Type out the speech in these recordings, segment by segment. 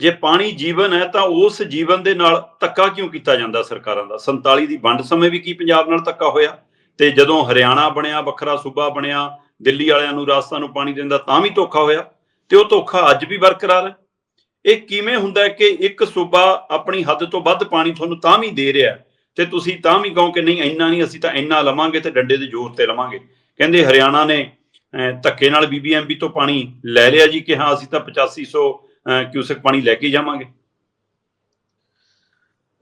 ਜੇ ਪਾਣੀ ਜੀਵਨ ਹੈ ਤਾਂ ਉਸ ਜੀਵਨ ਦੇ ਨਾਲ ਧੱਕਾ ਕਿਉਂ ਕੀਤਾ ਜਾਂਦਾ ਸਰਕਾਰਾਂ ਦਾ? 47 ਦੀ ਵੰਡ ਸਮੇਂ ਵੀ ਕੀ ਪੰਜਾਬ ਨਾਲ ਧੱਕਾ ਹੋਇਆ? ਤੇ ਜਦੋਂ ਹਰਿਆਣਾ ਬਣਿਆ ਵੱਖਰਾ ਸੂਬਾ ਬਣਿਆ ਦਿੱਲੀ ਵਾਲਿਆਂ ਨੂੰ ਰਾਜਸਥਾਨ ਨੂੰ ਪਾਣੀ ਦਿੰਦਾ ਤਾਂ ਵੀ ਧੋਖਾ ਹੋਇਆ ਤੇ ਉਹ ਧੋਖਾ ਅੱਜ ਵੀ ਬਰਕਰਾਰ ਹੈ। ਇਹ ਕਿਵੇਂ ਹੁੰਦਾ ਕਿ ਇੱਕ ਸੂਬਾ ਆਪਣੀ ਹੱਦ ਤੋਂ ਵੱਧ ਪਾਣੀ ਤੁਹਾਨੂੰ ਤਾਂ ਵੀ ਦੇ ਰਿਹਾ ਹੈ ਤੇ ਤੁਸੀਂ ਤਾਂ ਵੀ ਕਹੋ ਕਿ ਨਹੀਂ ਇੰਨਾ ਨਹੀਂ ਅਸੀਂ ਤਾਂ ਇੰਨਾ ਲਵਾਂਗੇ ਤੇ ਡੰਡੇ ਦੇ ਜ਼ੋਰ ਤੇ ਲਵਾਂਗੇ। ਕਹਿੰਦੇ ਹਰਿਆਣਾ ਨੇ ਧੱਕੇ ਨਾਲ ਬੀਬੀਐਮਬੀ ਤੋਂ ਪਾਣੀ ਲੈ ਲਿਆ ਜੀ ਕਿ ਹਾਂ ਅਸੀਂ ਤਾਂ 8500 ਅਹ, ਕਿਊਸਕ ਪਾਣੀ ਲੈ ਕੇ ਜਾਵਾਂਗੇ?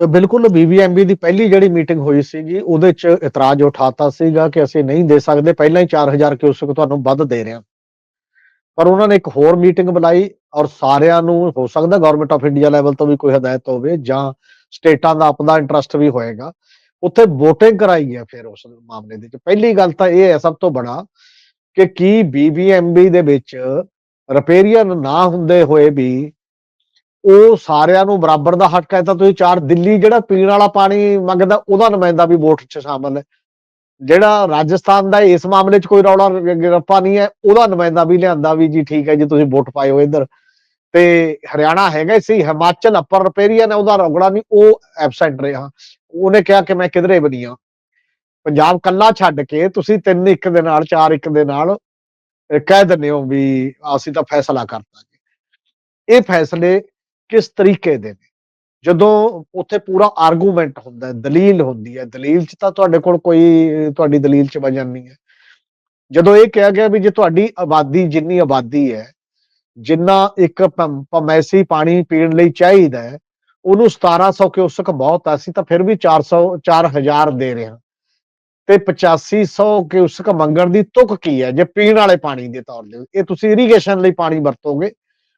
ਬਿਲਕੁਲ ਬੀਬੀਐਮਬੀ ਦੀ ਪਹਿਲੀ ਜਿਹੜੀ ਮੀਟਿੰਗ ਹੋਈ ਸੀਗੀ, ਉਹਦੇ ਚ ਇਤਰਾਜ਼ ਉਠਾਤਾ ਸੀਗਾ ਕਿ ਅਸੀਂ ਨਹੀਂ ਦੇ ਸਕਦੇ, ਪਹਿਲਾਂ ਹੀ 4000 ਕਿਊਸਕ ਤੁਹਾਨੂੰ ਵੱਧ ਦੇ ਰਹੇ ਹਾਂ। ਪਰ ਉਹਨਾਂ ਨੇ ਇੱਕ ਹੋਰ ਮੀਟਿੰਗ ਬੁਲਾਈ ਔਰ ਸਾਰਿਆਂ ਨੂੰ, ਹੋ ਸਕਦਾ ਗਵਰਨਮੈਂਟ ਆਫ ਇੰਡੀਆ ਲੈਵਲ ਤੋਂ ਵੀ ਕੋਈ ਹਦਾਇਤ ਹੋਵੇ ਜਾਂ ਸਟੇਟਾਂ ਦਾ ਆਪਣਾ ਇੰਟਰਸਟ ਵੀ ਹੋਏਗਾ, ਉੱਥੇ VOTING ਕਰਾਈ ਹੈ ਫਿਰ ਉਸ ਮਾਮਲੇ ਦੇ ਵਿੱਚ। ਪਹਿਲੀ ਗੱਲ ਤਾਂ ਇਹ ਹੈ ਸਭ ਤੋਂ ਬੜਾ ਕਿ ਕੀ ਬੀਬੀਐਮਬੀ ਦੇ ਵਿੱਚ ਰਿਪੇਰੀਅਨ ਨਾ ਹੁੰਦੇ ਹੋਏ ਵੀ ਉਹ ਸਾਰਿਆਂ ਨੂੰ ਬਰਾਬਰ ਦਾ ਹੱਕ ਹੈ, ਤਾਂ ਤੁਸੀਂ ਚਾਰ ਦਿੱਲੀ ਜਿਹੜਾ ਪੀਣ ਵਾਲਾ ਪਾਣੀ ਮੰਗਦਾ, ਉਹਦਾ ਨੁਮਾਇੰਦਾ ਵੀ ਵੋਟ 'ਚ ਸ਼ਾਮਲ ਹੈ। ਜਿਹੜਾ ਰਾਜਸਥਾਨ ਦਾ ਇਸ ਮਾਮਲੇ 'ਚ ਕੋਈ ਰੌਲਾ ਰੱਪਾ ਨਹੀਂ ਹੈ, ਉਹਦਾ ਨੁਮਾਇੰਦਾ ਵੀ ਲਿਆਂਦਾ ਵੀ ਜੀ ਠੀਕ ਹੈ ਜੀ, ਤੁਸੀਂ ਵੋਟ ਪਾਏ ਹੋ ਇੱਧਰ। ਤੇ ਹਰਿਆਣਾ ਹੈਗਾ ਸੀ, ਹਿਮਾਚਲ ਅਪਰ ਰਿਪੇਰੀਅਨ ਹੈ, ਉਹਦਾ ਰੌਗੜਾ ਨਹੀਂ, ਉਹ ਐਬਸੈਂਟ ਰਿਹਾ। ਉਹਨੇ ਕਿਹਾ ਕਿ ਮੈਂ ਕਿਧਰੇ ਵੀ ਹਾਂ। ਪੰਜਾਬ ਕੱਲਾ ਛੱਡ ਕੇ ਤੁਸੀਂ ਤਿੰਨ ਇੱਕ ਦੇ ਨਾਲ, ਚਾਰ ਇੱਕ ਦੇ ਨਾਲ ਕਹਿ ਦਿੰਦੇ ਹੋ ਵੀ ਅਸੀਂ ਤਾਂ ਫੈਸਲਾ ਕਰਤਾ ਜੀ। ਇਹ ਫੈਸਲੇ ਕਿਸ ਤਰੀਕੇ ਦੇ ਨੇ? ਜਦੋਂ ਉੱਥੇ ਪੂਰਾ ਆਰਗੂਮੈਂਟ ਹੁੰਦਾ ਹੈ, ਦਲੀਲ ਹੁੰਦੀ ਹੈ, ਦਲੀਲ 'ਚ ਤਾਂ ਤੁਹਾਡੇ ਕੋਲ ਕੋਈ, ਤੁਹਾਡੀ ਦਲੀਲ 'ਚ ਵਜਨ ਨਹੀਂ ਹੈ। ਜਦੋਂ ਇਹ ਕਿਹਾ ਗਿਆ ਵੀ ਜੇ ਤੁਹਾਡੀ ਆਬਾਦੀ ਜਿੰਨੀ ਆਬਾਦੀ ਹੈ, ਜਿੰਨਾ ਇੱਕ ਭੰ- ਪਾਣੀ ਪੀਣ ਲਈ ਚਾਹੀਦਾ ਹੈ, ਉਹਨੂੰ 1700 ਕਿਉਸਕ ਬਹੁਤ ਆ ਸੀ ਤਾਂ ਫਿਰ ਵੀ 400 4000 ਦੇ ਰਹੇ ਹਾਂ। ਤੇ 8500 ਕਿਊਸਕ ਮੰਗਣ ਦੀ ਤੁਕ ਕੀ ਹੈ ਜੇ ਪੀਣ ਵਾਲੇ ਪਾਣੀ ਦੇ ਤੌਰ ਤੇ ਇਹ ਤੁਸੀਂ ਇਰੀਗੇਸ਼ਨ ਲਈ ਪਾਣੀ ਵਰਤੋਗੇ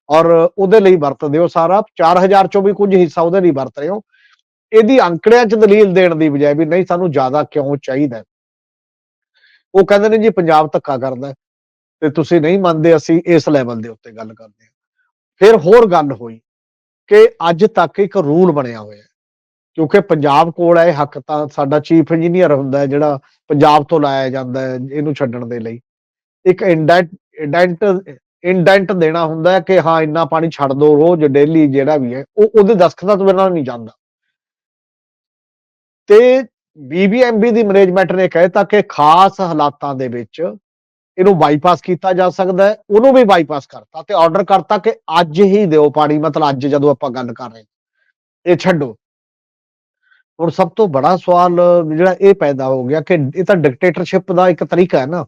ਔਰ ਉਹਦੇ ਲਈ ਵਰਤਦੇ ਹੋ ਸਾਰਾ। 4000 ਚੋਂ ਵੀ ਕੁਝ ਹਿੱਸਾ ਉਹਦੇ ਲਈ ਵਰਤ ਰਹੇ ਹੋ। ਇਹਦੀ ਅੰਕੜਿਆਂ 'ਚ ਦਲੀਲ ਦੇਣ ਦੀ ਬਜਾਏ ਵੀ ਨਹੀਂ, ਸਾਨੂੰ ਜ਼ਿਆਦਾ ਕਿਉਂ ਚਾਹੀਦਾ ਉਹ ਕਹਿੰਦੇ ਨੇ ਜੀ, ਪੰਜਾਬ ਧੱਕਾ ਕਰਦਾ ਤੇ ਤੁਸੀਂ ਨਹੀਂ ਮੰਨਦੇ, ਅਸੀਂ ਇਸ ਲੈਵਲ ਦੇ ਉੱਤੇ ਗੱਲ ਕਰਦੇ ਹਾਂ। ਫਿਰ ਹੋਰ ਗੱਲ ਹੋਈ ਕਿ ਅੱਜ ਤੱਕ ਇੱਕ ਰੂਲ ਬਣਿਆ ਹੋਇਆ ਕਿਉਂਕਿ ਪੰਜਾਬ ਕੋਲ ਹੈ, ਇਹ ਹੱਕ ਤਾਂ ਸਾਡਾ ਚੀਫ ਇੰਜੀਨੀਅਰ ਹੁੰਦਾ ਹੈ, ਜਿਹੜਾ ਪੰਜਾਬ ਤੋਂ ਲਾਇਆ ਜਾਂਦਾ ਹੈ ਇਹਨੂੰ ਛੱਡਣ ਦੇ ਲਈ। ਇੱਕ ਇੰਡੈਂਟ ਇੰਡੈਂਟ ਦੇਣਾ ਹੁੰਦਾ ਹੈ ਕਿ ਹਾਂ, ਇੰਨਾ ਪਾਣੀ ਛੱਡ ਦੋ ਰੋਜ਼ ਡੇਲੀ ਜਿਹੜਾ ਵੀ ਹੈ, ਉਹ ਉਹਦੇ ਦਸਖਤਾਂ ਤੋਂ ਬਿਨਾਂ ਨਹੀਂ ਜਾਂਦਾ ਤੇ ਬੀਬੀਐਮਬੀ ਦੀ ਮੈਨੇਜਮੈਂਟ ਨੇ ਕਹਿਤਾ ਕਿ ਖਾਸ ਹਾਲਾਤਾਂ ਦੇ ਵਿੱਚ ਇਹਨੂੰ ਬਾਈਪਾਸ ਕੀਤਾ ਜਾ ਸਕਦਾ ਹੈ, ਉਹਨੂੰ ਵੀ ਬਾਈਪਾਸ ਕਰਤਾ ਤੇ ਆਰਡਰ ਕਰਤਾ ਕਿ ਅੱਜ ਹੀ ਦਿਓ ਪਾਣੀ, ਮਤਲਬ ਅੱਜ ਜਦੋਂ ਆਪਾਂ ਗੱਲ ਕਰ ਰਹੇ ਇਹ ਛੱਡੋ। ਹੁਣ ਸਭ ਤੋਂ ਬੜਾ ਸਵਾਲ, ਜਿਹੜਾ ਇਹ ਪੈਦਾ ਹੋ ਗਿਆ ਕਿ ਇਹ ਤਾਂ ਡਿਕਟੇਟਰਸ਼ਿਪ ਦਾ ਇੱਕ ਤਰੀਕਾ ਹੈ ਨਾ।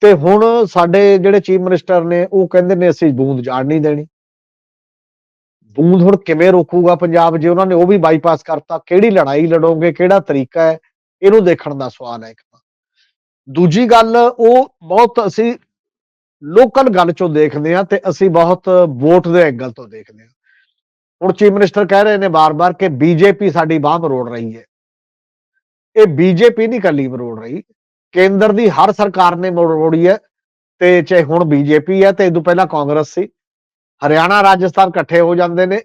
ਤੇ ਹੁਣ ਸਾਡੇ ਜਿਹੜੇ ਚੀਫ ਮਿਨਿਸਟਰ ਨੇ, ਉਹ ਕਹਿੰਦੇ ਨੇ ਅਸੀਂ ਬੂੰਦ ਜਾਣ ਨਹੀਂ ਦੇਣੀ। ਬੂੰਦ ਹੁਣ ਕਿਵੇਂ ਰੋਕੂਗਾ ਪੰਜਾਬ? ਜੇ ਉਹਨਾਂ ਨੇ ਉਹ ਵੀ ਬਾਈਪਾਸ ਕਰਤਾ, ਕਿਹੜੀ ਲੜਾਈ ਲੜੋਗੇ, ਕਿਹੜਾ ਤਰੀਕਾ ਹੈ? ਇਹਨੂੰ ਦੇਖਣ ਦਾ ਸਵਾਲ ਹੈ ਇੱਕ ਤਾਂ। ਦੂਜੀ ਗੱਲ, ਉਹ ਬਹੁਤ ਅਸੀਂ ਲੋਕਲ ਗੱਲ ਚੋਂ ਦੇਖਦੇ ਹਾਂ ਤੇ ਅਸੀਂ ਬਹੁਤ ਵੋਟ ਦੇ ਐਂਗਲ ਤੋਂ ਦੇਖਦੇ ਹਾਂ। ਹੁਣ ਚੀਫ ਮਿਨਿਸਟਰ ਕਹਿ ਰਹੇ ਨੇ ਬਾਰ-ਬਾਰ ਕਿ ਬੀਜੇਪੀ ਸਾਡੀ ਬਾਹ ਮਰੋੜ ਰਹੀ ਹੈ। ਇਹ ਬੀਜੇਪੀ ਨਹੀਂ ਕੱਲੀ ਮਰੋੜ ਰਹੀ। ਕੇਂਦਰ ਦੀ ਹਰ ਸਰਕਾਰ ਨੇ ਮਰੋੜੀ ਹੈ ਤੇ ਚਾਹੇ ਹੁਣ ਬੀਜੇਪੀ ਹੈ ਤੇ ਇਹ ਤੋਂ ਪਹਿਲਾਂ ਕਾਂਗਰਸ ਸੀ। ਹਰਿਆਣਾ, ਰਾਜਸਥਾਨ ਇਕੱਠੇ ਹੋ ਜਾਂਦੇ ਨੇ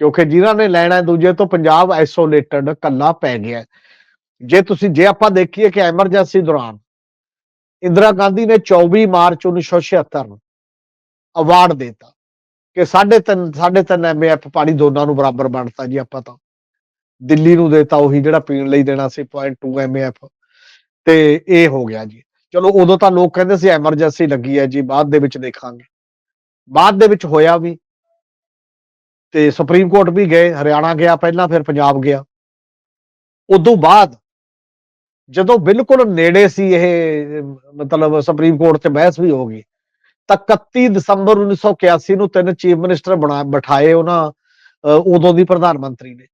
ਕਿਉਂਕਿ ਜਿਨ੍ਹਾਂ ਨੇ ਲੈਣਾ ਦੂਜੇ ਤੋਂ ਪੰਜਾਬ ਆਈਸੋਲੇਟਡ ਕੱਲਾ ਪੈ ਗਿਆ ਜੇ ਤੁਸੀਂ, ਜੇ ਆਪਾਂ ਦੇਖੀਏ ਕਿ ਐਮਰਜੈਂਸੀ ਦੌਰਾਨ ਇੰਦਰਾ ਗਾਂਧੀ ਨੇ 24 ਮਾਰਚ 1976 ਨੂੰ ਅਵਾਰਡ ਦਿੱਤਾ। ਕਿ 3.5 3.5 ਐਮਏਐਫ ਪਾਣੀ ਦੋਨਾਂ ਨੂੰ ਬਰਾਬਰ ਵੰਡਤਾ ਜੀ ਆਪਾਂ ਤਾਂ। ਦਿੱਲੀ ਨੂੰ ਦੇਤਾ ਉਹੀ ਜਿਹੜਾ ਪੀਣ ਲਈ ਦੇਣਾ ਸੀ 0.2 ਐਮਏਐਫ ਤੇ ਇਹ ਹੋ ਗਿਆ ਜੀ। ਚਲੋ ਉਦੋਂ ਤਾਂ ਲੋਕ ਕਹਿੰਦੇ ਸੀ ਐਮਰਜੈਂਸੀ ਲੱਗੀ ਹੈ ਜੀ, ਬਾਅਦ ਦੇ ਵਿੱਚ ਦੇਖਾਂਗੇ। ਬਾਅਦ ਦੇ ਵਿੱਚ ਹੋਇਆ ਵੀ। ਤੇ ਸੁਪਰੀਮ ਕੋਰਟ ਵੀ ਗਏ, ਹਰਿਆਣਾ ਗਿਆ ਪਹਿਲਾਂ, ਫਿਰ ਪੰਜਾਬ ਗਿਆ। ਉਦੋਂ ਬਾਅਦ ਜਦੋਂ ਬਿਲਕੁਲ ਨੇੜੇ ਸੀ ਇਹ, ਮਤਲਬ ਸੁਪਰੀਮ ਕੋਰਟ 'ਚ ਬਹਿਸ ਵੀ ਹੋ ਗਈ। ਤਾਂ 31 ਦਸੰਬਰ 1981 ਨੂੰ ਤਿੰਨ ਚੀਫ ਮਿਨਿਸਟਰ ਬਣਾ ਬਿਠਾਏ ਉਹਨਾਂ ਅਹ, ਉਦੋਂ ਦੀ ਪ੍ਰਧਾਨ ਮੰਤਰੀ ਨੇ।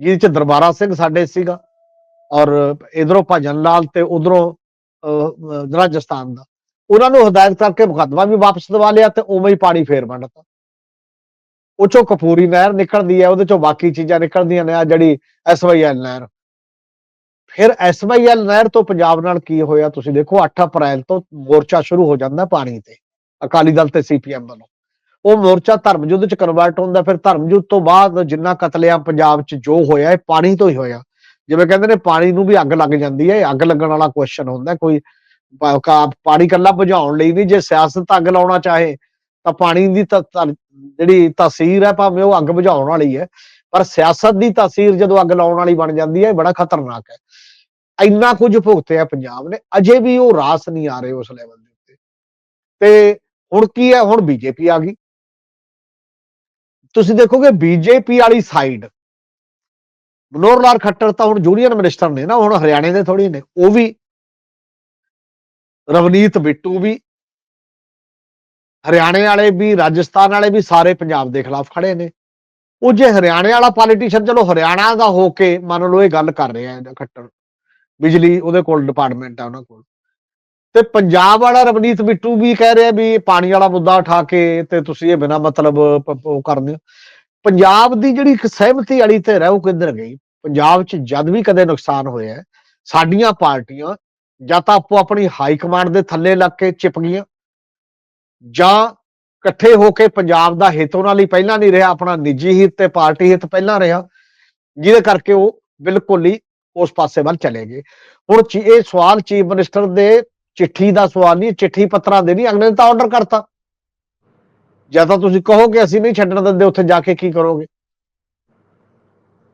ਜਿਹਦੇ ਚ ਦਰਬਾਰਾ ਸਿੰਘ ਸਾਡੇ ਸੀਗਾ ਔਰ ਇਧਰੋਂ ਭਜਨ ਲਾਲ ਤੇ ਉਧਰੋਂ ਰਾਜਸਥਾਨ ਦਾ। ਉਹਨਾਂ ਨੂੰ ਹਦਾਇਤ ਕਰਕੇ ਮੁਕੱਦਮਾ ਵੀ ਵਾਪਸ ਦਵਾ ਲਿਆ ਤੇ ਉਵੇਂ ਹੀ ਪਾਣੀ ਫੇਰ ਵੰਡਤਾ। ਉਹ ਚੋਂ ਕਪੂਰੀ ਨਹਿਰ ਨਿਕਲਦੀ ਹੈ ਉਹਦੇ ਚੋਂ ਬਾਕੀ ਚੀਜ਼ਾਂ ਨਿਕਲਦੀਆਂ ਨੇ ਆ ਜਿਹੜੀ ਐਸਵਾਈਐਲ ਨਹਿਰ। ਫਿਰ ਐਸਵਾਈਐਲ ਨਹਿਰ ਤੋਂ ਪੰਜਾਬ ਨਾਲ ਕੀ ਹੋਇਆ? ਤੁਸੀਂ ਦੇਖੋ 8 ਅਪ੍ਰੈਲ ਤੋਂ ਮੋਰਚਾ ਸ਼ੁਰੂ ਹੋ ਜਾਂਦਾ ਪਾਣੀ ਤੇ, ਅਕਾਲੀ ਦਲ ਤੇ ਸੀਪੀਐਮ ਵੱਲੋਂ। ਉਹ ਮੋਰਚਾ ਧਰਮ ਯੁੱਧ ਚ ਕਨਵਰਟ ਹੁੰਦਾ, ਫਿਰ ਧਰਮ ਤੋਂ ਬਾਅਦ ਜਿੰਨਾ ਕਤਲੇਆਮ ਪੰਜਾਬ ਚ ਜੋ ਹੋਇਆ, ਇਹ ਪਾਣੀ ਤੋਂ ਹੀ ਹੋਇਆ। ਜਿਵੇਂ ਕਹਿੰਦੇ ਨੇ, ਪਾਣੀ ਨੂੰ ਵੀ ਅੱਗ ਲੱਗ ਜਾਂਦੀ ਹੈ, ਇਹ ਅੱਗ ਲੱਗਣ ਵਾਲਾ ਕੁਐਸਚਨ ਹੁੰਦਾ, ਕੋਈ ਪਾਣੀ ਕੱਲਾ ਬੁਝਾਉਣ ਲਈ ਨਹੀਂ ਜੇ ਸਿਆਸਤ ਅੱਗ ਲਾਉਣਾ ਚਾਹੇ, ਤਾਂ ਪਾਣੀ ਦੀ ਜਿਹੜੀ ਤਾਸੀਰ ਹੈ, ਭਾਵੇਂ ਉਹ ਅੱਗ ਬੁਝਾਉਣ ਵਾਲੀ ਹੈ। ਪਰ ਸਿਆਸਤ ਦੀ ਤਾਸੀਰ ਜਦੋਂ ਅੱਗ ਲਾਉਣ ਵਾਲੀ ਬਣ ਜਾਂਦੀ ਹੈ, ਇਹ ਬੜਾ ਖਤਰਨਾਕ ਹੈ। ਇੰਨਾ ਕੁਝ ਭੁਗਤਿਆ ਪੰਜਾਬ ਨੇ, ਅਜੇ ਵੀ ਉਹ ਰਾਸ ਨਹੀਂ ਆ ਰਹੇ ਉਸ ਲੈਵਲ ਦੇ ਉੱਤੇ। ਤੇ ਹੁਣ ਕੀ ਹੈ, ਹੁਣ ਬੀਜੇਪੀ ਆ ਗਈ। ਤੁਸੀਂ ਦੇਖੋਗੇ ਬੀਜੇਪੀ ਵਾਲੀ ਸਾਈਡ ਮਨੋਹਰ ਲਾਲ ਖੱਟਰ ਤਾਂ ਹੁਣ ਜੂਨੀਅਰ ਮਿਨਿਸਟਰ ਨੇ ਨਾ, ਹੁਣ ਹਰਿਆਣੇ ਦੇ ਥੋੜੀ ਨੇ, ਉਹ ਵੀ, ਰਵਨੀਤ ਬਿੱਟੂ ਵੀ, ਹਰਿਆਣੇ ਵਾਲੇ ਵੀ, ਰਾਜਸਥਾਨ ਵਾਲੇ ਵੀ ਸਾਰੇ ਪੰਜਾਬ ਦੇ ਖਿਲਾਫ ਖੜੇ ਨੇ। ਉਹ ਜੇ ਹਰਿਆਣੇ ਵਾਲਾ ਪੋਲੀਟੀਸ਼ੀਅਨ ਚਲੋ ਹਰਿਆਣਾ ਦਾ ਹੋ ਕੇ ਮੰਨ ਲਓ ਇਹ ਗੱਲ ਕਰ ਰਿਹਾ ਹੈ ਖੱਟਰ ਬਿਜਲੀ ਉਹਦੇ ਕੋਲ ਡਿਪਾਰਟਮੈਂਟ ਆ ਉਹਨਾਂ ਕੋਲ। ਤੇ ਪੰਜਾਬ ਵਾਲਾ ਰਵਨੀਤ ਬਿੱਟੂ ਵੀ ਕਹਿ ਰਿਹਾ ਵੀ ਪਾਣੀ ਵਾਲਾ ਮੁੱਦਾ ਉਠਾ ਕੇ ਤੇ ਤੁਸੀਂ ਇਹ ਬਿਨਾ ਮਤਲਬ ਉਹ ਕਰਦੇ ਹੋ। ਪੰਜਾਬ ਦੀ ਜਿਹੜੀ ਇੱਕ ਸਹਿਮਤੀ ਵਾਲੀ ਧਿਰ ਹੈ ਉਹ ਕਿੱਧਰ ਗਈ? ਪੰਜਾਬ 'ਚ ਜਦ ਵੀ ਕਦੇ ਨੁਕਸਾਨ ਹੋਇਆ ਸਾਡੀਆਂ ਪਾਰਟੀਆਂ ਜਾਂ ਤਾਂ ਆਪੋ ਆਪਣੀ ਹਾਈ ਕਮਾਂਡ ਦੇ ਥੱਲੇ ਲੱਗ ਕੇ ਚਿਪ ਗਈਆਂ ਜਾਂ ਇਕੱਠੇ ਹੋ ਕੇ ਪੰਜਾਬ ਦਾ ਹਿੱਤ ਉਹਨਾਂ ਲਈ ਪਹਿਲਾਂ ਨਹੀਂ ਰਿਹਾ ਆਪਣਾ ਨਿੱਜੀ ਹਿੱਤ ਤੇ ਪਾਰਟੀ ਹਿੱਤ ਪਹਿਲਾਂ ਰਿਹਾ ਜਿਹਦੇ ਕਰਕੇ ਉਹ ਬਿਲਕੁਲ ਹੀ ਉਸ ਪਾਸੇ ਵੱਲ ਚਲੇ ਗਏ। ਹੁਣ ਇਹ ਸਵਾਲ ਚੀਫ ਮਿਨਿਸਟਰ ਦੇ ਚਿੱਠੀ ਦਾ ਸਵਾਲ ਨਹੀਂ ਚਿੱਠੀ ਪੱਤਰਾਂ ਦੇ ਨਹੀਂ ਅਗਲੇ ਨੇ ਤਾਂ ਆਰਡਰ ਕਰਤਾ। ਜਾਂ ਤਾਂ ਤੁਸੀਂ ਕਹੋਗੇ ਅਸੀਂ ਨਹੀਂ ਛੱਡਣ ਦਿੰਦੇ ਉੱਥੇ ਜਾ ਕੇ ਕੀ ਕਰੋਗੇ?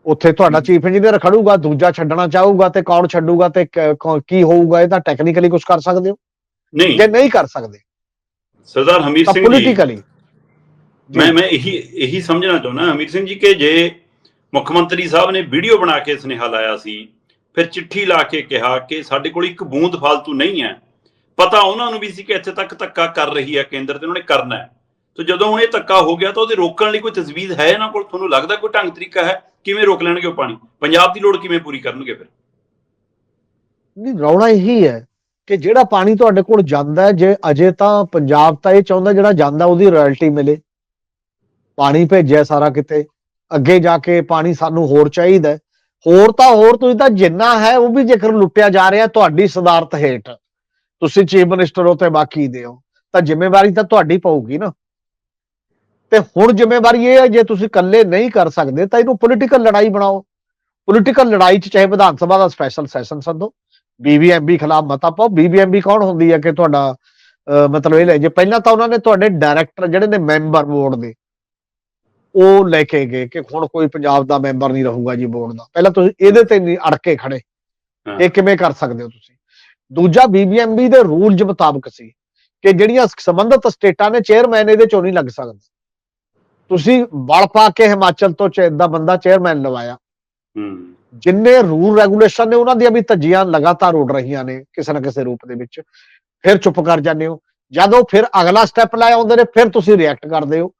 ਉੱਥੇ ਤੁਹਾਡਾ ਚੀਫ ਇੰਜੀਨੀਅਰ ਖੜੂਗਾ ਦੂਜਾ ਛੱਡਣਾ ਚਾਹੂਗਾ ਤੇ ਕੌਣ ਛੱਡੂਗਾ ਤੇ ਕੀ ਹੋਊਗਾ ਇਹ ਤਾਂ ਟੈਕਨੀਕਲੀ ਕੁਝ ਕਰ ਸਕਦੇ ਹੋ? ਨਹੀਂ। ਜੇ ਨਹੀਂ ਕਰ ਸਕਦੇ ਸਰਦਾਰ ਹਮੀਰ ਸਿੰਘ ਜੀ। ਪੋਲੀਟੀਕਲੀ ਮੈਂ ਮੈਂ ਇਹੀ ਇਹੀ ਸਮਝਣਾ ਚਾਹੁੰਦਾ ਹਮੀਰ ਸਿੰਘ ਜੀ ਕਿ ਜੇ ਮੁੱਖ ਮੰਤਰੀ ਸਾਹਿਬ ਨੇ ਵੀਡੀਓ ਬਣਾ ਕੇ ਸੁਨੇਹਾ ਲਾਇਆ ਸੀ ਫਿਰ ਚਿੱਠੀ ਲਾ ਕੇ ਕਿਹਾ ਕਿ ਸਾਡੇ ਕੋਲ ਇੱਕ ਬੂੰਦ ਫालतू ਨਹੀਂ ਹੈ। ਪਤਾ ਉਹਨਾਂ ਨੂੰ ਵੀ ਸੀ ਕਿ ਇੱਥੇ ਤੱਕ ਧੱਕਾ ਕਰ ਰਹੀ ਹੈ ਕੇਂਦਰ ਤੇ ਉਹਨਾਂ ਨੇ ਕਰਨਾ ਹੈ। ਤੇ ਜਦੋਂ ਹੁਣ ਇਹ ਧੱਕਾ ਹੋ ਗਿਆ ਤਾਂ ਉਹਦੇ ਰੋਕਣ ਲਈ ਕੋਈ ਤਜਵੀਜ਼ ਹੈ ਇਹਨਾਂ ਕੋਲ? ਤੁਹਾਨੂੰ ਲੱਗਦਾ ਕੋਈ ਢੰਗ ਤਰੀਕਾ ਹੈ? ਕਿਵੇਂ ਰੋਕ ਲੈਣਗੇ ਉਹ ਪਾਣੀ? ਪੰਜਾਬ ਦੀ ਲੋੜ ਕਿਵੇਂ ਪੂਰੀ ਕਰਨਗੇ ਫਿਰ? ਨਹੀਂ ਰੌਲਾ ਇਹੀ ਹੈ ਕਿ ਜਿਹੜਾ ਪਾਣੀ ਤੁਹਾਡੇ ਕੋਲ ਜਾਂਦਾ ਹੈ, ਜੇ ਅਜੇ ਤਾਂ ਪੰਜਾਬ ਤਾਂ ਇਹ ਚਾਹੁੰਦਾ ਜਿਹੜਾ ਜਾਂਦਾ ਉਹਦੀ ਰਾਇਲਟੀ ਮਿਲੇ। ਪਾਣੀ ਭੇਜਿਆ ਸਾਰਾ ਕਿਤੇ, ਅੱਗੇ ਜਾ ਕੇ ਪਾਣੀ ਸਾਨੂੰ ਹੋਰ ਚਾਹੀਦਾ ਹੋਰ ਤਾਂ ਹੋਰ ਤੁਸੀਂ ਤਾਂ ਜਿੰਨਾ ਹੈ ਉਹ ਵੀ ਜੇਕਰ ਲੁੱਟਿਆ ਜਾ ਰਿਹਾ, ਤੁਹਾਡੀ ਸਦਾਰਤ ਹੇਠ। ਤੁਸੀਂ ਚੀਫ ਮਿਨਿਸਟਰ ਹੋ ਤੇ ਬਾਕੀ ਦੇ ਹੋ। ਤਾਂ ਜ਼ਿੰਮੇਵਾਰੀ ਤਾਂ ਤੁਹਾਡੀ ਪਊਗੀ ਨਾ। ਤੇ ਹੁਣ ਜ਼ਿੰਮੇਵਾਰੀ ਇਹ ਹੈ, ਜੇ ਤੁਸੀਂ ਇਕੱਲੇ ਨਹੀਂ ਕਰ ਸਕਦੇ, ਤਾਂ ਇਹਨੂੰ ਪੋਲੀਟੀਕਲ ਲੜਾਈ ਬਣਾਓ। ਪੋਲੀਟੀਕਲ ਲੜਾਈ 'ਚ ਚਾਹੇ ਵਿਧਾਨ ਸਭਾ ਦਾ ਸਪੈਸ਼ਲ ਸੈਸ਼ਨ ਸੱਦੋ। ਬੀਬੀਐਮਬੀ ਖਿਲਾਫ ਮਤਾ ਪਾਓ। ਬੀਬੀਐਮਬੀ ਕੌਣ ਹੁੰਦੀ ਹੈ ਕਿ ਤੁਹਾਡਾ ਮਤਲਬ ਇਹ ਲੈ ਜੇ ਪਹਿਲਾਂ ਤਾਂ ਉਹਨਾਂ ਨੇ ਤੁਹਾਡੇ ਡਾਇਰੈਕਟਰ ਜਿਹੜੇ ਨੇ ਮੈਂਬਰ ਬੋਰਡ ਦੇ ਉਹ ਲੈ ਕੇ ਗਏ ਕਿ ਹੁਣ ਕੋਈ ਪੰਜਾਬ ਦਾ ਮੈਂਬਰ ਨਹੀਂ ਰਹੂਗਾ ਜੀ ਬੋਰਡ ਦਾ। ਪਹਿਲਾਂ ਤੁਸੀਂ ਇਹਦੇ ਤੇ ਨਹੀਂ ਅੜ ਕੇ ਖੜੇ। ਇਹ ਕਿਵੇਂ ਕਰ ਸਕਦੇ ਹੋ ਤੁਸੀਂ? ਦੂਜਾ ਬੀਬੀਐਮਬੀ ਦੇ ਰੂਲਸ ਮੁਤਾਬਕ ਸੀ ਕਿ ਜਿਹੜੀਆਂ ਸੰਬੰਧਿਤ ਸਟੇਟਾਂ ਨੇ ਚੇਅਰਮੈਨ ਇਹਦੇ ਚੋਂ ਨਹੀਂ ਲੱਗ ਸਕਦਾ ਤੁਸੀਂ ਬਲ ਪਾ ਕੇ ਹਿਮਾਚਲ ਤੋਂ ਚ ਦਾ ਬੰਦਾ ਚੇਅਰਮੈਨ ਲਵਾਇਆ। ਹੂੰ। ਜਿੰਨੇ ਰੂਲ ਰੈਗੂਲੇਸ਼ਨ ਨੇ ਉਹਨਾਂ ਦੀਆਂ ਵੀ ਧੱਜੀਆਂ ਲਗਾਤਾਰ ਉੱਡ ਰਹੀਆਂ ਨੇ ਕਿਸੇ ਨਾ ਕਿਸੇ ਰੂਪ ਦੇ ਵਿੱਚ। ਫਿਰ ਚੁੱਪ ਕਰ ਜਾਂਦੇ ਹੋ। ਜਦੋਂ ਫਿਰ ਅਗਲਾ ਸਟੈਪ ਲੈ ਆਉਂਦੇ ਨੇ, ਫਿਰ ਤੁਸੀਂ ਰਿਐਕਟ ਕਰਦੇ ਹੋ।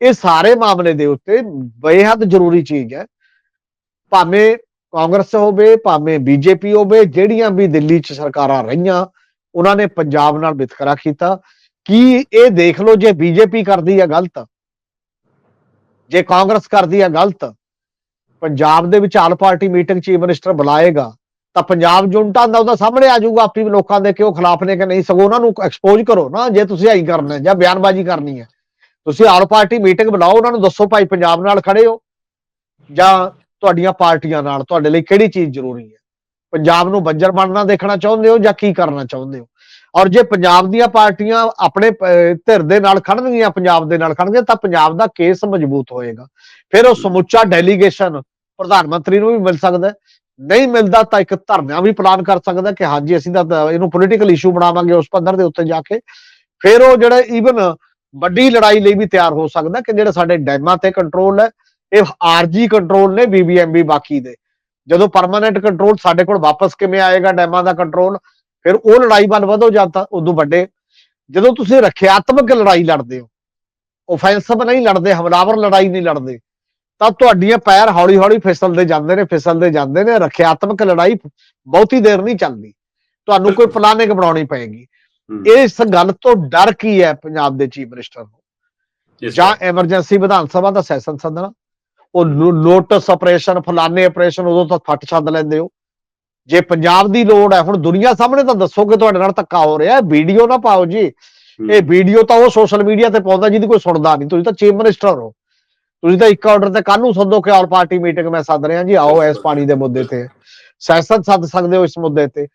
ਇਹ ਸਾਰੇ ਮਾਮਲੇ ਦੇ ਉੱਤੇ ਬੇਹੱਦ ਜ਼ਰੂਰੀ ਚੀਜ਼ ਹੈ। ਭਾਵੇਂ ਕਾਂਗਰਸ ਹੋਵੇ, ਭਾਵੇਂ ਬੀਜੇਪੀ ਹੋਵੇ, ਜਿਹੜੀਆਂ ਵੀ ਦਿੱਲੀ 'ਚ ਸਰਕਾਰਾਂ ਰਹੀਆਂ, ਉਹਨਾਂ ਨੇ ਪੰਜਾਬ ਨਾਲ ਵਿਤਕਰਾ ਕੀਤਾ। ਕੀ ਇਹ ਦੇਖ ਲਓ ਜੇ ਬੀਜੇਪੀ ਕਰਦੀ ਹੈ ਗਲਤ, ਜੇ ਕਾਂਗਰਸ ਕਰਦੀ ਹੈ ਗਲਤ ਪੰਜਾਬ ਦੇ ਵਿੱਚ all party meeting chief minister ਬੁਲਾਏਗਾ, ਤਾਂ ਪੰਜਾਬ ਜੁਨਟਾਂ ਦਾ ਉਹਦਾ ਸਾਹਮਣੇ ਆ ਜਾਊਗਾ, ਆਪੀ ਲੋਕਾਂ ਦੇ ਕਿ ਉਹ ਖਿਲਾਫ ਨੇ ਕਿ ਨਹੀਂ, ਸਗੋਂ ਉਹਨਾਂ ਨੂੰ ਐਕਸਪੋਜ਼ ਕਰੋ ਨਾ, ਜੇ ਤੁਸੀਂ ਆਈ ਕਰਨਾ ਜਾਂ ਬਿਆਨਬਾਜ਼ੀ ਕਰਨੀ ਹੈ। ਤੁਸੀਂ ਆਲ ਪਾਰਟੀ ਮੀਟਿੰਗ ਬੁਲਾਓ, ਉਹਨਾਂ ਨੂੰ ਦੱਸੋ ਭਾਈ ਪੰਜਾਬ ਨਾਲ ਖੜੇ ਹੋ, ਜਾਂ ਤੁਹਾਡੀਆਂ ਪਾਰਟੀਆਂ ਨਾਲ, ਤੁਹਾਡੇ ਲਈ ਕਿਹੜੀ ਚੀਜ਼ ਜ਼ਰੂਰੀ ਹੈ? ਪੰਜਾਬ ਨੂੰ ਬੰਜਰ ਬਣਨਾ ਦੇਖਣਾ ਚਾਹੁੰਦੇ ਹੋ, ਜਾਂ ਕੀ ਕਰਨਾ ਚਾਹੁੰਦੇ ਹੋ? ਔਰ ਜੇ ਪੰਜਾਬ ਦੀਆਂ ਪਾਰਟੀਆਂ ਆਪਣੇ ਧਿਰ ਦੇ ਨਾਲ ਖੜਨਗੀਆਂ, ਪੰਜਾਬ ਦੇ ਨਾਲ ਖੜਨਗੀਆਂ, ਤਾਂ ਪੰਜਾਬ ਦਾ ਕੇਸ ਮਜ਼ਬੂਤ ਹੋਏਗਾ। ਫਿਰ ਉਹ ਸਮੁੱਚਾ ਡੈਲੀਗੇਸ਼ਨ ਪ੍ਰਧਾਨ ਮੰਤਰੀ ਨੂੰ ਵੀ ਮਿਲ ਸਕਦਾ ਨਹੀਂ ਮਿਲਦਾ ਤਾਂ ਇੱਕ ਧਰਨਾ ਵੀ ਪਲਾਨ ਕਰ ਸਕਦਾ ਕਿ ਹਾਂਜੀ, ਅਸੀਂ ਤਾਂ ਇਹਨੂੰ ਪੋਲੀਟੀਕਲ ਇਸ਼ੂ ਬਣਾਵਾਂਗੇ ਉਸ ਪੱਧਰ ਦੇ ਉੱਤੇ ਜਾ ਕੇ। ਫਿਰ ਉਹ ਜਿਹੜਾ ਈਵਨ ਵੱਡੀ ਲੜਾਈ ਲਈ ਵੀ ਤਿਆਰ ਹੋ ਸਕਦਾ ਕਿ ਜਿਹੜੇ ਸਾਡੇ ਡੈਮਾਂ ਤੇ ਕੰਟਰੋਲ ਹੈ, ਇਹ ਆਰਜੀ ਕੰਟਰੋਲ ਨੇ ਬੀਬੀਐਮਬੀ ਬਾਕੀ ਦੇ। ਜਦੋਂ ਪਰਮਾਨੈਂਟ ਕੰਟਰੋਲ ਸਾਡੇ ਕੋਲ ਵਾਪਸ ਕਿਵੇਂ ਆਏਗਾ ਡੈਮਾਂ ਦਾ ਕੰਟਰੋਲ ਫਿਰ ਉਹ ਲੜਾਈ ਵੱਲ ਵਧੋ ਜਾਂਦਾ ਉਦੋਂ ਵੱਡੇ। ਜਦੋਂ ਤੁਸੀਂ ਰੱਖਿਆਤਮਕ ਲੜਾਈ ਲੜਦੇ ਹੋ ਆਫੈਂਸਿਵ ਨਹੀਂ ਲੜਦੇ, ਹਮਲਾਵਰ ਲੜਾਈ ਨਹੀਂ ਲੜਦੇ ਤਾਂ ਤੁਹਾਡੀਆਂ ਪੈਰ ਹੌਲੀ ਹੌਲੀ ਫਿਸਲਦੇ ਜਾਂਦੇ ਨੇ ਫਿਸਲਦੇ ਜਾਂਦੇ ਨੇ ਰੱਖਿਆਤਮਕ ਲੜਾਈ ਬਹੁਤੀ ਦੇਰ ਨਹੀਂ ਚੱਲਦੀ। ਤੁਹਾਨੂੰ ਕੋਈ ਪਲਾਨਿੰਗ ਬਣਾਉਣੀ ਪਏਗੀ। ਇਸ ਗੱਲ ਤੋਂ ਡਰ ਕੀ ਹੈ ਪੰਜਾਬ ਦੇ ਚੀਫ ਮਿਨਿਸਟਰ ਨੂੰ? ਜਾਂ ਐਮਰਜੈਂਸੀ ਵਿਧਾਨ ਸਭਾ ਦਾ ਸੈਸ਼ਨ ਸੱਦਣਾ? ਉਹ ਲੋਟਸ ਆਪਰੇਸ਼ਨ ਫਲਾਣੇ ਆਪਰੇਸ਼ਨ ਉਦੋਂ ਤਾਂ ਫੱਟ ਛੱਡ ਲੈਂਦੇ ਹੋ। ਜੇ ਪੰਜਾਬ ਦੀ ਲੋੜ ਹੈ ਹੁਣ ਦੁਨੀਆ ਸਾਹਮਣੇ ਤਾਂ ਦੱਸੋ ਕਿ ਤੁਹਾਡੇ ਨਾਲ ਧੱਕਾ ਹੋ ਰਿਹਾ ਹੈ ਵੀਡੀਓ ਨਾ ਪਾਓ ਜੀ। ਇਹ ਵੀਡੀਓ ਤਾਂ ਉਹ ਸੋਸ਼ਲ ਮੀਡੀਆ ਤੇ ਪਾਉਂਦਾ ਜਿਹਦੀ ਕੋਈ ਸੁਣਦਾ ਨਹੀਂ। ਤੁਸੀਂ ਤਾਂ ਚੀਫ ਮਿਨਿਸਟਰ ਹੋ। ਤੁਸੀਂ ਤਾਂ ਇੱਕ ਆਰਡਰ ਤੇ ਕੱਲ ਨੂੰ ਸੱਦੋ ਕਿ ਆਲ ਪਾਰਟੀ ਮੀਟਿੰਗ ਮੈਂ ਸੱਦ ਰਿਹਾ ਜੀ ਆਓ ਇਸ ਪਾਣੀ ਦੇ ਮੁੱਦੇ ਤੇ। ਸੈਸ਼ਨ ਸੱਦ ਸਕਦੇ ਹੋ ਇਸ ਮੁੱਦੇ ਤੇ।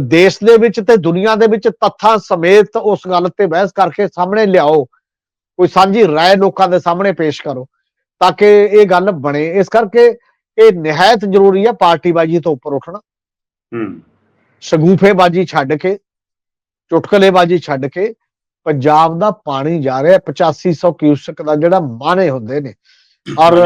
ਦੇਸ਼ ਦੇ ਵਿੱਚ ਤੇ ਦੁਨੀਆ ਦੇ ਵਿੱਚ ਤੱਥਾਂ ਸਮੇਤ ਉਸ ਗੱਲ ਤੇ ਬਹਿਸ ਕਰਕੇ ਸਾਹਮਣੇ ਲਿਆਓ। ਕੋਈ ਸਾਂਝੀ ਰਾਏ ਲੋਕਾਂ ਦੇ ਸਾਹਮਣੇ ਪੇਸ਼ ਕਰੋ ਤਾਂ ਕਿ ਇਹ ਗੱਲ ਬਣੇ। ਇਸ ਕਰਕੇ ਇਹ ਨਿਹਾਇਤ ਜ਼ਰੂਰੀ ਹੈ ਪਾਰਟੀਬਾਜ਼ੀ ਤੋਂ ਉੱਪਰ ਉੱਠਣਾ। ਹੂੰ। ਸ਼ਗੂਫੇਬਾਜ਼ੀ ਛੱਡ ਕੇ ਚੁਟਕਲੇਬਾਜ਼ੀ ਛੱਡ ਕੇ ਪੰਜਾਬ ਦਾ ਪਾਣੀ ਜਾ ਰਿਹਾ 8500 ਕਿਊਸਕ ਦਾ ਜਿਹੜਾ ਮਾਨੇ ਹੁੰਦੇ ਨੇ। ਔਰ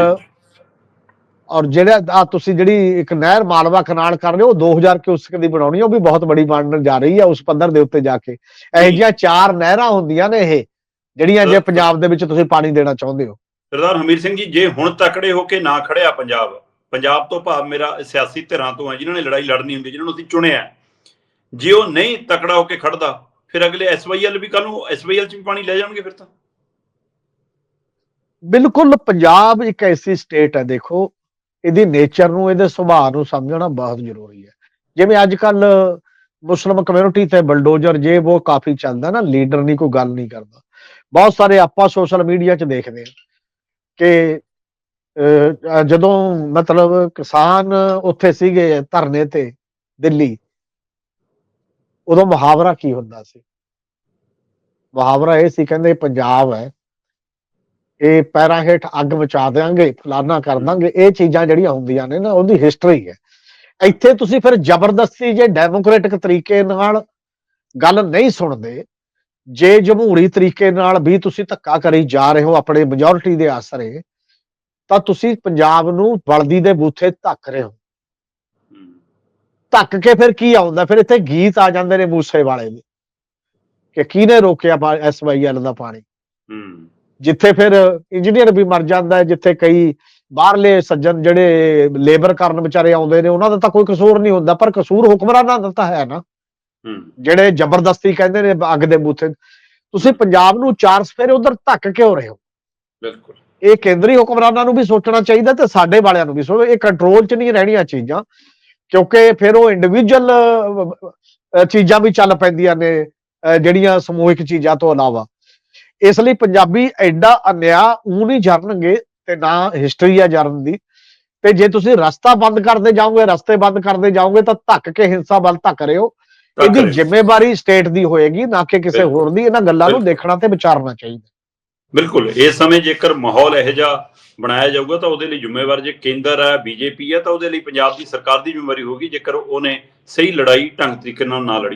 ਔਰ ਜਿਹੜਾ ਆ ਤੁਸੀਂ ਜਿਹੜੀ ਇੱਕ ਨਹਿਰ ਮਾਲਵਾ ਕਨਾਲ ਕਰ ਰਹੇ ਹੋ ਉਹ 2000 ਕਿਊਸਕ ਦੀ ਬਣਾਉਣੀ ਉਹ ਵੀ ਬਹੁਤ ਬੜੀ ਬਣਨ ਜਾ ਰਹੀ ਹੈ ਉਸ ਪੱਧਰ ਦੇ ਉੱਤੇ ਜਾ ਕੇ। ਇਹੋ ਜਿਹੀਆਂ ਚਾਰ ਨਹਿਰਾਂ ਹੁੰਦੀਆਂ ਨੇ ਇਹ ਜਿਹੜੀਆਂ ਜੇ ਪੰਜਾਬ ਦੇ ਵਿੱਚ ਤੁਸੀਂ ਪਾਣੀ ਦੇਣਾ ਚਾਹੁੰਦੇ ਹੋ। ਸਰਦਾਰ ਹਮੀਰ ਸਿੰਘ ਜੀ ਜੇ ਹੁਣ ਤਕੜੇ ਹੋ ਕੇ ਨਾ ਖੜਿਆ ਪੰਜਾਬ ਪੰਜਾਬ ਤੋਂ ਭਾਵ ਮੇਰਾ ਸਿਆਸੀ ਧਿਰਾਂ ਤੋਂ ਹੈ ਜਿਨ੍ਹਾਂ ਨੇ ਲੜਾਈ ਲੜਨੀ ਹੁੰਦੀ ਜਿਨ੍ਹਾਂ ਨੂੰ ਅਸੀਂ ਚੁਣਿਆ। ਜੇ ਉਹ ਨਹੀਂ ਤਕੜਾ ਹੋ ਕੇ ਖੜਦਾ ਫਿਰ ਅਗਲੇ ਐਸਵਾਈਐਲ ਵੀ ਕੱਲ ਨੂੰ ਐਸਵਾਈਐਲ ਚ ਵੀ ਪਾਣੀ ਲੈ ਜਾਣਗੇ ਫਿਰ ਤਾਂ। ਬਿਲਕੁਲ, ਪੰਜਾਬ ਇੱਕ ਐਸੀ ਸਟੇਟ ਹੈ, ਦੇਖੋ, ਇਹਦੀ ਨੇਚਰ ਨੂੰ, ਇਹਦੇ ਸੁਭਾਅ ਨੂੰ ਸਮਝਣਾ ਬਹੁਤ ਜ਼ਰੂਰੀ ਹੈ। ਜਿਵੇਂ ਅੱਜ ਕੱਲ ਮੁਸਲਮ ਕਮਿਊਨਿਟੀ ਤੇ ਬਲਡੋਜ਼ਰ ਜੇ ਉਹ ਕਾਫੀ ਚੱਲਦਾ ਨਾ ਲੀਡਰ ਨਹੀਂ ਕੋਈ ਗੱਲ ਨਹੀਂ ਕਰਦਾ। ਬਹੁਤ ਸਾਰੇ ਆਪਾਂ ਸੋਸ਼ਲ ਮੀਡੀਆ 'ਚ ਦੇਖਦੇ ਹਾਂ ਕਿ ਜਦੋਂ ਮਤਲਬ ਕਿਸਾਨ ਉੱਥੇ ਸੀਗੇ ਧਰਨੇ ਤੇ ਦਿੱਲੀ ਉਦੋਂ ਮੁਹਾਵਰਾ ਕੀ ਹੁੰਦਾ ਸੀ? ਮੁਹਾਵਰਾ ਇਹ ਸੀ ਕਹਿੰਦੇ ਪੰਜਾਬ ਹੈ ਇਹ ਪੈਰਾਂ ਹੇਠ ਅੱਗ ਮਚਾ ਦੇਾਂਗੇ ਫਲਾਨਾ ਕਰ ਦਾਂਗੇ ਇਹ ਚੀਜ਼ਾਂ ਜਿਹੜੀਆਂ ਹੁੰਦੀਆਂ ਨੇ ਨਾ ਉਹਦੀ ਹਿਸਟਰੀ ਹੈ। ਇੱਥੇ ਤੁਸੀਂ ਫਿਰ ਜ਼ਬਰਦਸਤੀ ਜੇ ਡੈਮੋਕ੍ਰੈਟਿਕ ਤਰੀਕੇ ਨਾਲ ਗੱਲ ਨਹੀਂ ਸੁਣਦੇ ਜੇ ਜਮਹੂਰੀ ਤਰੀਕੇ ਨਾਲ ਵੀ ਤੁਸੀਂ ਧੱਕਾ ਕਰੀ ਜਾ ਰਹੇ ਹੋ ਆਪਣੇ ਮੈਜੋਰਿਟੀ ਦੇ ਆਸਰੇ ਤਾਂ ਤੁਸੀਂ ਪੰਜਾਬ ਨੂੰ ਬਲਦੀ ਦੇ ਬੂਥੇ ਧੱਕ ਰਹੇ ਹੋ ਹੂੰ। ਧੱਕ ਕੇ ਫਿਰ ਕੀ ਆਉਂਦਾ? ਫਿਰ ਇੱਥੇ ਗੀਤ ਆ ਜਾਂਦੇ ਨੇ ਮੂਸੇ ਵਾਲੇ ਦੇ। ਕਿ ਕਿਹਨੇ ਰੋਕਿਆ ਐਸਵਾਈਐਲ ਦਾ ਪਾਣੀ? ਹੂੰ। ਜਿੱਥੇ ਫਿਰ ਇੰਜੀਨੀਅਰ ਵੀ ਮਰ ਜਾਂਦਾ ਹੈ ਜਿੱਥੇ ਕਈ ਬਾਹਰਲੇ ਸੱਜਣ ਜਿਹੜੇ ਲੇਬਰ ਕਰਨ ਵਿਚਾਰੇ ਆਉਂਦੇ ਨੇ ਉਹਨਾਂ ਦਾ ਤਾਂ ਕੋਈ ਕਸੂਰ ਨਹੀਂ ਹੁੰਦਾ ਪਰ ਕਸੂਰ ਹੁਕਮਰਾਨਾਂ ਦਾ ਤਾਂ ਹੈ ਨਾ। ਹੂੰ। ਜਿਹੜੇ ਜ਼ਬਰਦਸਤੀ ਕਹਿੰਦੇ ਨੇ ਅੱਗ ਦੇ ਬੂਥੇ ਤੁਸੀਂ ਪੰਜਾਬ ਨੂੰ ਚਾਰ ਸਫੇਰੇ ਉਧਰ ਧੱਕ ਕਿਉਂ ਰਹੇ ਹੋ? ਬਿਲਕੁਲ। ਇਹ ਕੇਂਦਰੀ ਹੁਕਮਰਾਨਾਂ ਨੂੰ ਵੀ ਸੋਚਣਾ ਚਾਹੀਦਾ ਤੇ ਸਾਡੇ ਵਾਲਿਆਂ ਨੂੰ ਵੀ ਸੋ ਇਹ ਕੰਟਰੋਲ 'ਚ ਨਹੀਂ ਰਹਿਣੀਆਂ ਚੀਜ਼ਾਂ। ਕਿਉਂਕਿ ਫਿਰ ਉਹ ਇੰਡੀਵਿਜੂਅਲ ਚੀਜ਼ਾਂ ਵੀ ਚੱਲ ਪੈਂਦੀਆਂ ਨੇ ਜਿਹੜੀਆਂ ਸਮੂਹਿਕ ਚੀਜ਼ਾਂ ਤੋਂ ਇਲਾਵਾ ਇਸ ਲਈ ਪੰਜਾਬੀ ਐਡਾ ਅਨਿਆ ਉਹ ਨਹੀਂ ਜਰਨਗੇ ਤੇ ਨਾ ਹਿਸਟਰੀ ਆ ਜਰਨ ਦੀ ਤੇ ਜੇ ਤੁਸੀਂ ਰਸਤਾ ਬੰਦ ਕਰਦੇ ਜਾਓਗੇ ਰਸਤੇ ਬੰਦ ਕਰਦੇ ਜਾਓਗੇ ਤਾਂ ਧੱਕ ਕੇ ਹਿੰਸਾ ਵੱਲ ਧੱਕ ਰਹੇ ਹੋ ਇਹਦੀ। ਜ਼ਿੰਮੇਵਾਰੀ ਸਟੇਟ ਦੀ ਹੋਏਗੀ ਨਾ ਕਿ ਕਿਸੇ। ਹੋਰ ਦੀ ਇਹਨਾਂ ਗੱਲਾਂ ਨੂੰ। ਦੇਖਣਾ ਤੇ ਵਿਚਾਰਨਾ ਚਾਹੀਦਾ ਬਿਲਕੁਲ, ਇਸ ਸਮੇਂ ਜੇਕਰ ਮਾਹੌਲ ਇਹੋ ਜਿਹਾ ਬਣਾਇਆ ਜਾਊਗਾ ਤਾਂ ਉਹਦੇ ਲਈ ਜ਼ਿੰਮੇਵਾਰ ਜੇ ਕੇਂਦਰ ਹੈ, ਬੀਜੇਪੀ ਹੈ, ਤਾਂ ਉਹਦੇ ਲਈ ਪੰਜਾਬ ਦੀ ਸਰਕਾਰ ਦੀ ਜ਼ਿੰਮੇਵਾਰੀ ਹੋਗੀ ਜੇਕਰ ਉਹਨੇ ਸਹੀ ਲੜਾਈ ਢੰਗ ਤਰੀਕੇ ਨਾਲ ਨਾ ਲੜੀ।